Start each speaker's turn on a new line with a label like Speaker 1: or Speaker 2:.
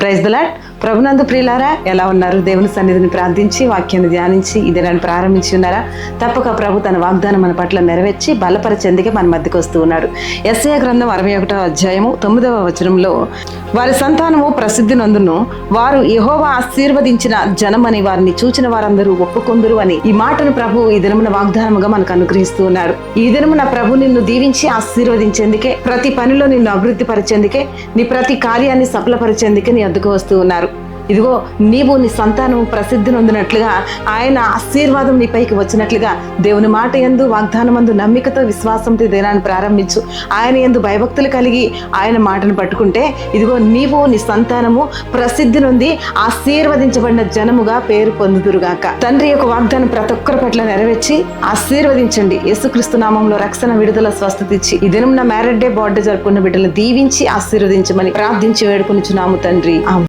Speaker 1: Praise the Lord ప్రభునందు ప్రియులారా ఎలా ఉన్నారు? దేవుని సన్నిధిని ప్రార్థించి వాక్యాన్ని ధ్యానించి ఇదేనాన్ని ప్రారంభించి ఉన్నారా? తప్పక ప్రభు తన వాగ్దానం మన పట్ల నెరవేర్చి బలపరచేందుకే మన మధ్యకు వస్తూ ఉన్నాడు. ఎస్ఏ గ్రంథం అరవై ఒకటో అధ్యాయము తొమ్మిదవ వచనంలో వారి సంతానము ప్రసిద్ధి నందును వారు యహోవా ఆశీర్వదించిన జనమని వారిని చూచిన వారందరూ ఒప్పుకొందురు అని ఈ మాటను ప్రభు ఈ దినమున వాగ్దానముగా మనకు అనుగ్రహిస్తూ ఉన్నాడు. ఈ దినమున ప్రభు నిన్ను దీవించి ఆశీర్వదించేందుకే ప్రతి పనిలో నిన్ను అభివృద్ధి పరిచేందుకే నీ ప్రతి కార్యాన్ని సఫలపరిచేందుకే నీ అద్దుకు వస్తూ ఉన్నారు. ఇదిగో నీవు నీ సంతానం ప్రసిద్ధి నొందినట్లుగా ఆయన ఆశీర్వాదం నీ పైకి వచ్చినట్లుగా దేవుని మాట ఎందు వాగ్దానమందు నమ్మికతో విశ్వాసంతో దినాన్ని ప్రారంభించు. ఆయన ఎందు భయభక్తులు కలిగి ఆయన మాటను పట్టుకుంటే ఇదిగో నీవు నీ సంతానము ప్రసిద్ధి నుండి ఆశీర్వదించబడిన జనముగా పేరు పొందుదురుగాక. తండ్రి యొక్క వాగ్దానం ప్రతి ఒక్కరి పట్ల నెరవేర్చి ఆశీర్వదించండి. యేసుక్రీస్తు నామంలో రక్షణ విడుదల స్వస్థత ఇచ్చి ఈ దినం నా మ్యారేడ్ డే బర్త్డే జరుపుకున్న బిడ్డలు దీవించి ఆశీర్వదించమని ప్రార్థించి వేడుకొనిచున్నాము తండ్రి.